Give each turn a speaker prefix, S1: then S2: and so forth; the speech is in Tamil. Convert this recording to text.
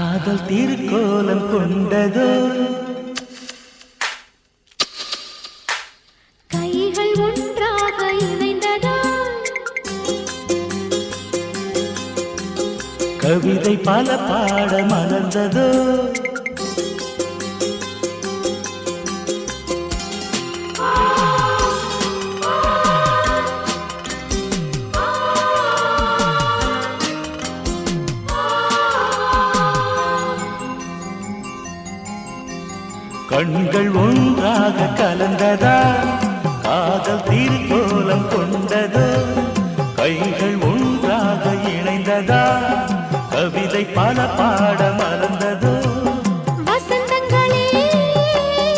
S1: காதல் திருக்கோலம் கொண்டதோ?
S2: கைகள் ஒன்றாக இணைந்ததா?
S1: கவிதை பல பாட மலர்ந்ததோ? கண்கள் ஒன்றாக கலந்ததா? காதல் திருக்கோலம் கொண்டதோ. கைகள் ஒன்றாக இணைந்ததா? கவிதை பல பாடமா